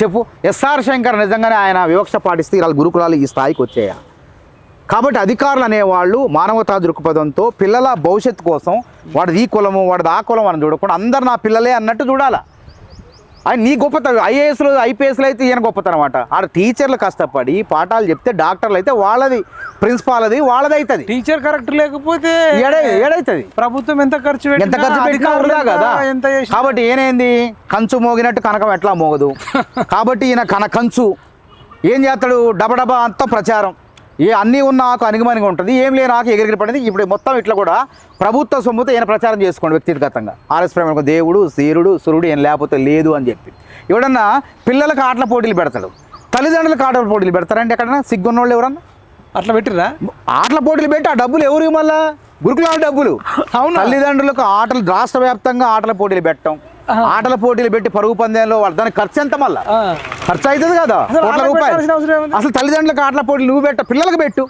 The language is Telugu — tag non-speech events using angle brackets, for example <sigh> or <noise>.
చెప్పు. ఎస్ఆర్ శంకర్ నిజంగానే ఆయన వివక్ష పాటిస్తే ఇలా గురుకులాలు ఈ స్థాయికి వచ్చాయా? కాబట్టి అధికారులు అనేవాళ్ళు మానవతా దృక్పథంతో పిల్లల భవిష్యత్తు కోసం వాడిది ఈ కులము వాడిది ఆ కులం అని చూడకుండా అందరు నా పిల్లలే అన్నట్టు చూడాలా? అది నీ గొప్పతనం ఐఏఎస్లు ఐపీఎస్లు అయితే ఈయన గొప్పతనం అనమాట ఆడ టీచర్లు కష్టపడి పాఠాలు చెప్తే డాక్టర్లు అయితే వాళ్ళది ప్రిన్సిపాల్ అది వాళ్ళది అవుతుంది టీచర్ కరెక్ట్ లేకపోతే ఏడై ఏడైతుంది. ప్రభుత్వం ఎంత ఖర్చు ఎంత ఖర్చు పెట్టినా వృధా కదా. కాబట్టి ఏనేంది కంచు మోగినట్టు కనకం ఎట్లా మోగదు? <laughs> కాబట్టి ఈయన కన కంచు. ఏం చేస్తాడు? డబడబా అంతా ప్రచారం. ఏ అన్నీ ఉన్న ఆకు అణిగిమణిగి ఉంటుంది. ఏం లేని ఆకు ఎగిరిగిరి పడింది ఇప్పుడు మొత్తం ఇట్లా కూడా ప్రభుత్వ సొమ్ముతో ఈయన ప్రచారం చేసుకోండి వ్యక్తిగతంగా. ఆర్ఎస్ ప్రేమ దేవుడు సీరుడు సురుడు ఏం లేకపోతే లేదు అని చెప్పి. ఎవడన్నా పిల్లలకు ఆటల పోటీలు పెడతాడు. తల్లిదండ్రులకు ఆటల పోటీలు పెడతారండి ఎక్కడన్నా? సిగ్గున్నోళ్ళు ఎవరన్నా? అట్లా పెట్టిరా ఆటల పోటీలు పెట్టి ఆ డబ్బులు ఎవరు మళ్ళా? గురుకులాల డబ్బులు. అవునా? తల్లిదండ్రులకు ఆటలు రాష్ట్ర వ్యాప్తంగా ఆటల పోటీలు పెట్టడం. ఆటల పోటీలు పెట్టి పరుగు పందెంలో వాళ్ళ దానికి ఖర్చు ఎంత మళ్ళా? ఖర్చు అవుతుంది కదా. కోట్ల రూపాయలు? అసలు తల్లిదండ్రులకు ఆటల పోటీలు నువ్వు పెట్ట పిల్లలకు పెట్టు.